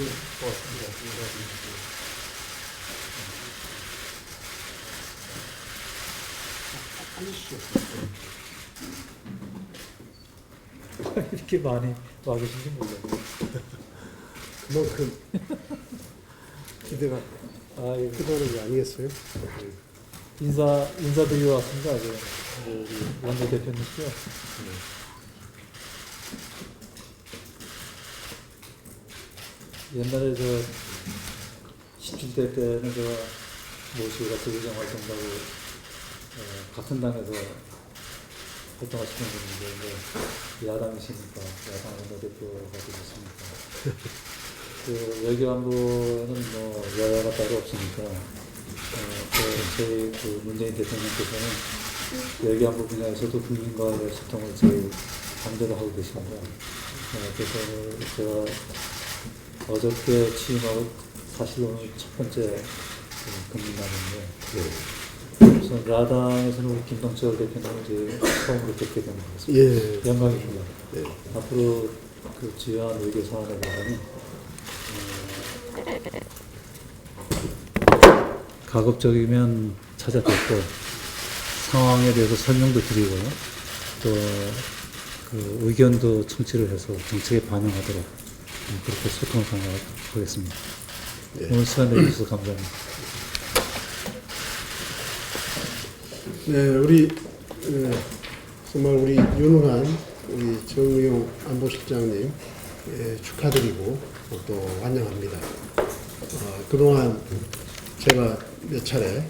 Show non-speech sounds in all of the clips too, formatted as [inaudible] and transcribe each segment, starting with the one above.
예, 고맙습니다. 이렇게 많이 와 계신지 몰랐네요. 그만큼 기대가 아이고, 크다는 게 아니겠어요? 인사, 인사드리러 왔습니다. 이제 우리 원내 대표님께요. 옛날에 저 17대 때는 제가 모시고 같이 의정 활동하고 어, 같은 당에서 활동하시는 분인데 이제 야당이시니까 야당 원내대표가 되셨으니까 [laughs] 그 외교안보는 뭐 여야가 따로 없으니까 어, 그 저희 그 문재인 대통령께서는 외교안보 분야에서도 국민과의 소통을 제일 강조를 하고 계십니다. 어, 그래서 제가 어저께 취임하고 사실 오늘 첫 번째 그 근무날인데 우선 야당에서는 우리 김동철 대표님을 이제 처음으로 뵙게 되는 것 같습니다. 예. 영광입니다. 네. 앞으로 그 주요한 외교 사안에 관한 어, 가급적이면 찾아뵙고 상황에 대해서 설명도 드리고요. 또 그 의견도 청취를 해서 정책에 반영하도록 음, 그렇게 소통을 강화하겠습니다. 예. 오늘 시간 내주셔서 감사합니다. 네, 우리 예, 정말 우리 유능한 우리 정의용 안보실장님 예, 축하드리고 또 환영합니다. 어, 그동안 제가 몇 차례 예,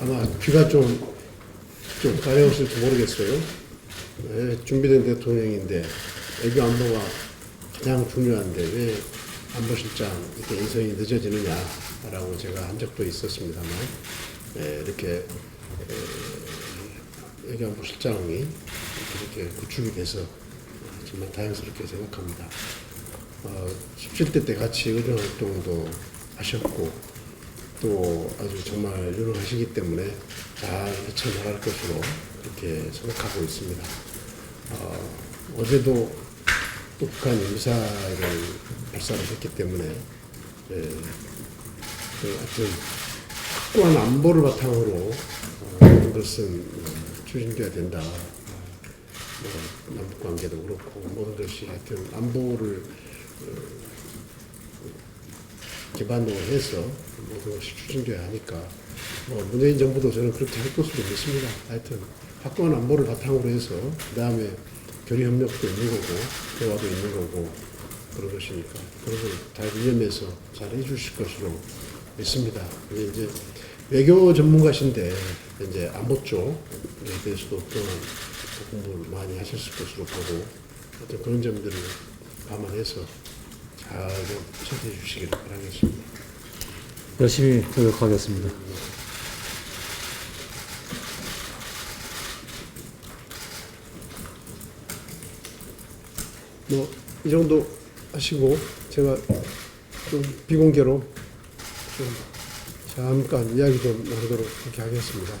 아마 귀가 좀, 좀 가려우실지 모르겠어요. 예, 준비된 대통령인데 외교 안보가 가장 중요한데 왜 안보실장 이렇게 인선이 늦어지느냐라고 제가 한 적도 있었습니다만 예, 이렇게 외교안보 실장이 이렇게 구축이 돼서 정말 다행스럽게 생각합니다. 어, 17대 때 같이 의정 활동도 하셨고 또 아주 정말 유능하시기 때문에 잘 헤쳐나갈 것으로 그렇게 생각하고 있습니다. 어, 어제도 또 북한이 미사일을 발사를 했기 때문에 예, 그 하여튼 확고한 안보를 바탕으로 어, 모든 것은 어, 추진돼야 된다. 뭐, 남북 관계도 그렇고 모든 것이 하여튼 안보를 어, 기반으로 해서 모든 것이 추진돼야 하니까 뭐 문재인 정부도 저는 그렇게 할 것으로 믿습니다. 하여튼 확고한 안보를 바탕으로 해서 그 다음에 교류 협력도 있는 거고 대화도 있는 거고 그런 것이니까 그런 걸잘 이념해서 잘 해주실 것으로 믿습니다. 이제 외교 전문가신데 이제 안보 쪽에 대해서도 또한 공부를 많이 하셨을 것으로 보고 어떤 그런 점들을 감안해서 잘좀 처리해 주시기를 바라겠습니다. 열심히 노력하겠습니다. 뭐 이 정도 하시고 제가 좀 비공개로 좀 잠깐 이야기 좀 나누도록 그렇게 하겠습니다.